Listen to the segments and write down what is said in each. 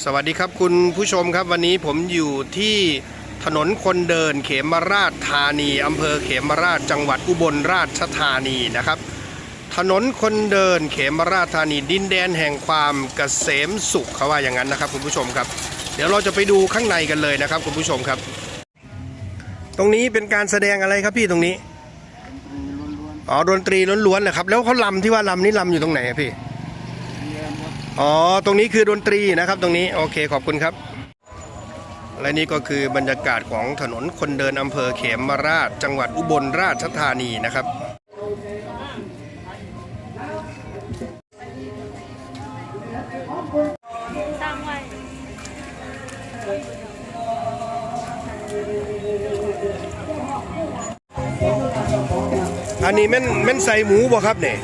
สวัสดีครับคุณผู้ชมครับวันนี้ผมอยู่ที่ถนนคนเดินเขมราชธานีอำเภอเขมราชจังหวัดอุบลราชธานีนะครับ ถนนคนเดินเขมราชธานีดินแดนแห่งความเกษมสุขเขาว่าอย่างนั้นนะครับคุณผู้ชมครับ เดี๋ยวเราจะไปดูข้างในกันเลยนะครับคุณผู้ชมครับ ตรงนี้เป็นการแสดงอะไรครับพี่ตรงนี้อ๋อดนตรีล้วนๆเหรอครับแล้วเขาลำที่ว่าลำนี่ลำอยู่ตรงไหนอะพี่ อ๋อ ตรงนี้คือดนตรีนะครับตรงนี้ โอเคขอบคุณครับ และนี่ก็คือบรรยากาศของถนนคนเดินอำเภอเขมราช จังหวัดอุบลราชธานีนะครับอันนี้แม่นแม่นใส่หมูบ่ครับเนี่ย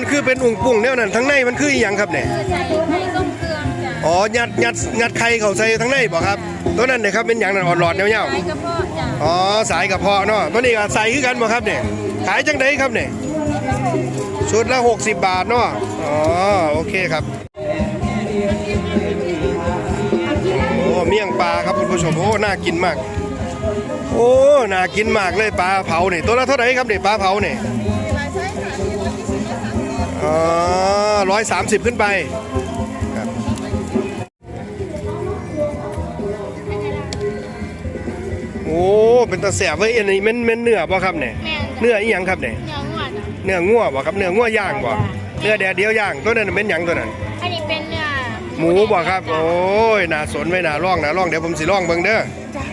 มันคือเป็นอุ่งปุ่งเนี่ยนั่นทั้งในมันคืออหย่างครับเนี่ยเพื่อใส่ให้ต้มเครื่องจ้ะอ๋อยัดยัดยัดไข่เขาใส่ทั้งในบ่ครับ ตัวนั้นเนี่ยครับเป็นอย่างนั้นอ่อนหลอดเนี้ยาวใส่กระเพาะจ้ะๆอ๋อสายกระเพาะเนาะตัวนี้ก็ใส่คือกันบ่ครับเนี่ยขายจังไดครับเนี่ยชุดละ 60 บาทเนาะอ๋อโอเคครับโอ้เมี่ยงปลาครับคุณผู้ชมโอ้น่ากินมาก โอ้น่ากินมากเลยปลาเผาเนี่ยตัวละเท่าไหร่ครับเนี่ยปลาเผาเนี่ย อ๋อร้อยสามสิบขึ้นไปครับโอ้เป็นตาแสบเว้ยอันนี้มันมันเนื้อบ่ครับเนี่ยแม่นเนื้ออีหยังครับเนี่ยเนื้อหวานเนื้องัวบ่ครับเนื้องัวย่างบ่เนื้อแดดเดียวย่างตัวนั้นเป็นหยังตัวนั้น อันนี้เป็นเนื้อหมูบ่ครับ โอ้ยน่าสนไว้น่าร่องน่าร่องเดี๋ยวผมสิร่องเบิ่งเด้อจ้ะ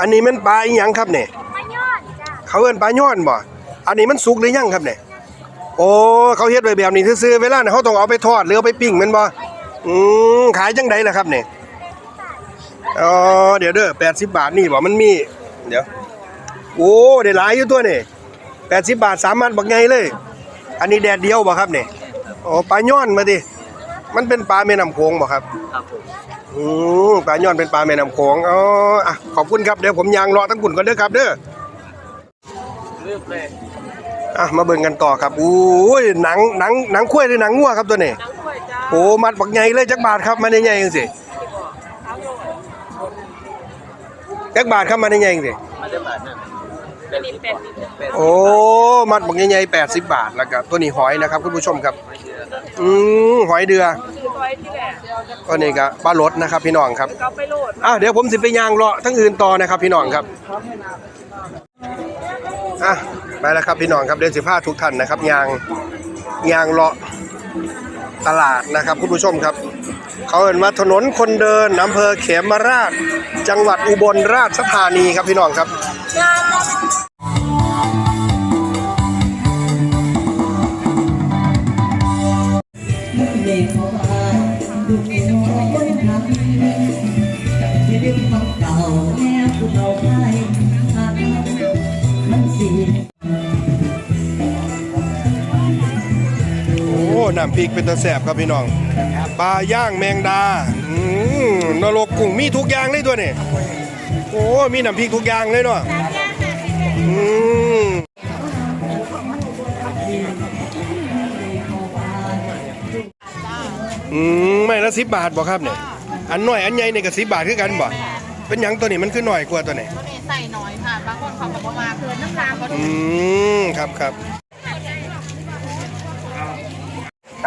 อันนี้มันปลาอีหยังครับเนี่ยมะยอดจ้ะเขาเอิ้นปลาย้อนบ่อันนี้มันสุกหรือยังครับเนี่ย โอ้เขาเฮ็ดไว้แบบนี้ซื่อเวลาเนี่ยเขาต้องเอาไปทอดหรือเอาไปปิ้งแม่นบ่อืมขายจังไดล่ะครับเนี่ยอ๋อเดี๋ยวเด้อ80บาทนี่บ่มันมี เดี๋ยว โอ้ได้หลายอยู่ตัวนี่80บาทสามารถบักใหญ่เลย อันนี้แดดเดียวบ่ครับเนี่ยโอ้ปลาย้อนมาดิมันเป็นปลาแม่น้ำโขงบ่ครับครับผมอืมปลาย้อนเป็นปลาแม่น้ำโขงอ๋ออะขอบคุณครับเดี๋ยวผมยางรอทั้งกุ่นก่อนเด้อครับเด้อเริ่มเลย อะมาเบิ่งกันต่อครับอู้ยหนังหนังหนังคุ้ยหรือหนังงัวครับตัวนี้น้ำกล้วยจ้าโอ้มัดบักใหญ่เลยจักบาทครับมันใหญ่ๆจังสิจักบาทครับมันใหญ่ๆจังสิมาได้บาทนั่นเป็นอีเป็ดเป็ดโอ้มัดบักใหญ่ๆ80 บาทแล้วก็ตัวนี้หอยนะครับคุณผู้ชมครับไม่เชื่อครับอืมหอยเดือคือซอยที่แหละตัวนี้ก็ปลารสนะครับพี่น้องครับก็ไปโหลดอะเดี๋ยวผมสิไปย่างเลาะทั้งอื่นต่อนะครับพี่น้องครับ อะ ไปแล้วครับพี่น้องครับเดินสิพาทุกท่านนะครับยางยางเลาะตลาดนะครับคุณผู้ชมครับ เขาเห็นว่าถนนคนเดินอำเภอเขมราช จังหวัดอุบลราชธานีครับพี่น้องครับเด็กเขามาดูน้อยทำที่ดึงของเก่าแม่ผู้เฒ่าไทย น้ำพริกเป็นตะแสบครับพี่น้อง ปลาย่างแมงดาอืมนรกกุ้งมีทุกอย่างเลยตัวนี่โอ้ มีน้ำพริกทุกอย่างเลยเนาะอืมอืมไม่ละสิบบาทบ่ครับเนี่ยอันน้อยอันใหญ่เนี่ยก็สิบบาทคือกันบ่เป็นหยังตัวนี้มันคือหน่อยกว่าตัวไหนใส่น้อยค่ะบางคนเขาบอกว่าเกินน้ำตาลก็อืมครับครับ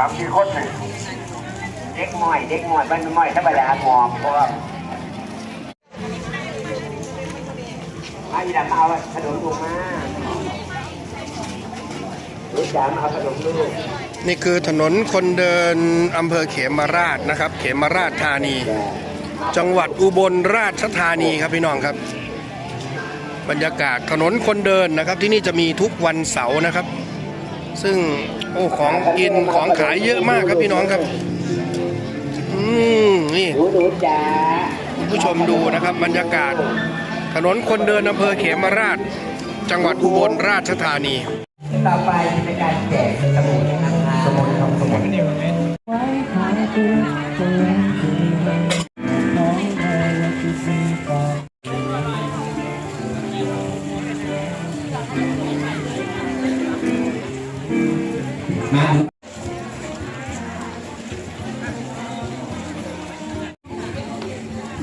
สามสี่คนน่เด็กมอย เด็กมอยบ้านม้อยธรรมดาหมอบเพราะว่ามาอีดำมาเอาขนมลูกมาลูกจ๋ามาเอาขนมลูกนี่คือถนนคนเดินอำเภอเขมราชนะครับ เขมราชธานี จังหวัดอุบลราชธานีครับพี่น้องครับ บรรยากาศถนนคนเดินนะครับที่นี่จะมีทุกวันเสาร์นะครับ ซึ่งโอ้ของกินของขายเยอะมากครับพี่น้องครับ อืมนี่คุณผู้ชมดูนะครับบรรยากาศ ถนนคนเดินอำเภอเขมราช จังหวัดอุบลราชธานี ต่อไปจะเป็นการแจกสมุดนะ มา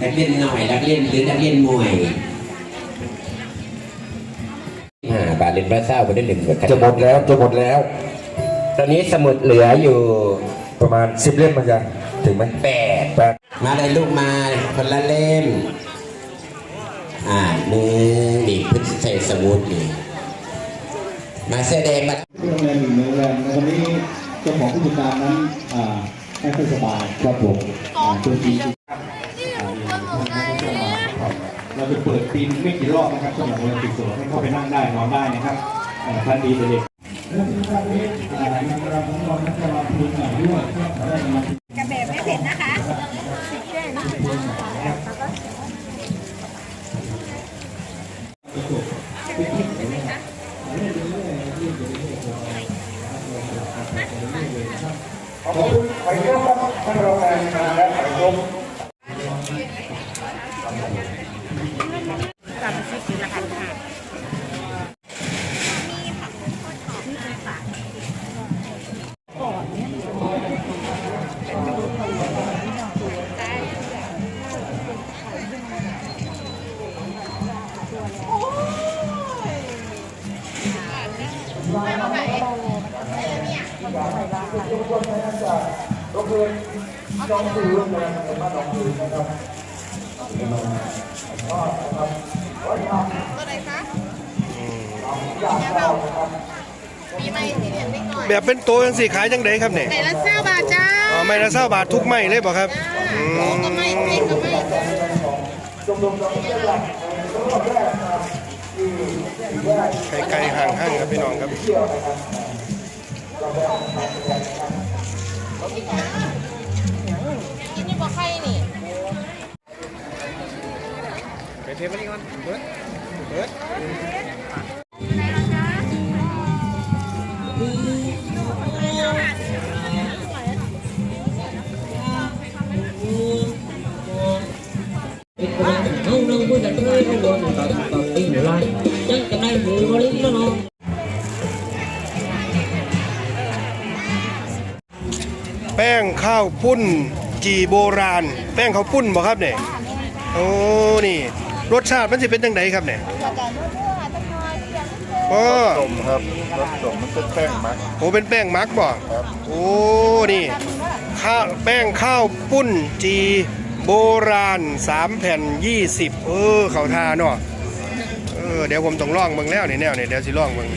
นักเรียนหน่อยนักเรียนหรือนักเรียนมวยห้าบาทเรียนพระเจ้าไปได้หนึ่งบทจะหมดแล้วจะหมดแล้ว ตอนนี้สมุดเหลืออยู่ประมาณสิบเล่มมันจะถึงไหมแปดแปดมาเลยลูกมาคนละเล่มอ่าหนึ่งดีพึ่งใส่สมุดนี่ มาเสื้อแดงมาที่โรงแรมอยู่ในโรงแรมในวันนี้เจ้าของผู้จัดการนั้นอ่าไม่ค่อยสบายครับผมตัวจริงเราจะเปิดปีนไม่กี่รอบนะครับสำหรับโรงแรมติดตัวให้เข้าไปนั่งได้นอนได้นะครับท่านดีเลยเด็กเรื่องที่ท่านนี้อ่าในเราของเรานะครับเราพูดหน่อยด้วยเพื่อจะได้มา กระเบไม่เผ็ดนะคะ ขอบคุณไปเยอะครับท่านรองนายกและไปยก ชมมีไม้ที่เรียนได้หน่อยแบบเป็นตัวจังสี่ขายจังไดครับเนี่ยไหนละเจ้าบาทจ้าอ๋อไม่ละเศร้าบาททุกไม้เลยบ่ครับอืโอ้มก็ไม่ไม่ก็ไม่ไกลๆห่างๆครับพี่น้องครับ กินอยู่บ่ไข่นี่ไปเทปนี้ก่อนเบิดเบิดเอาน้องพูดกันไปเอาโดนตัด แป้งข้าวปุ้นจีโบราณ แป้งข้าวปุ้นบ่ครับเนี่ยโอ้นี่รสชาติมันจะเป็นจังไดครับเนี่ยจะกันทั่วๆจังน้อยเพียงนิดเดียวอ๋อสมครับรสสมมันเป็นแป้งมักโอ้เป็นแป้งมักบ่โอ้นี่ข้าวแป้งข้าวปุ้นจีโบราณ3แผ่น20เออเขาทาเนาะเออเดี๋ยวผมต้องลองเบิ่งแล้วนี่แนวนี่เดี๋ยวสิลองเบิ่ง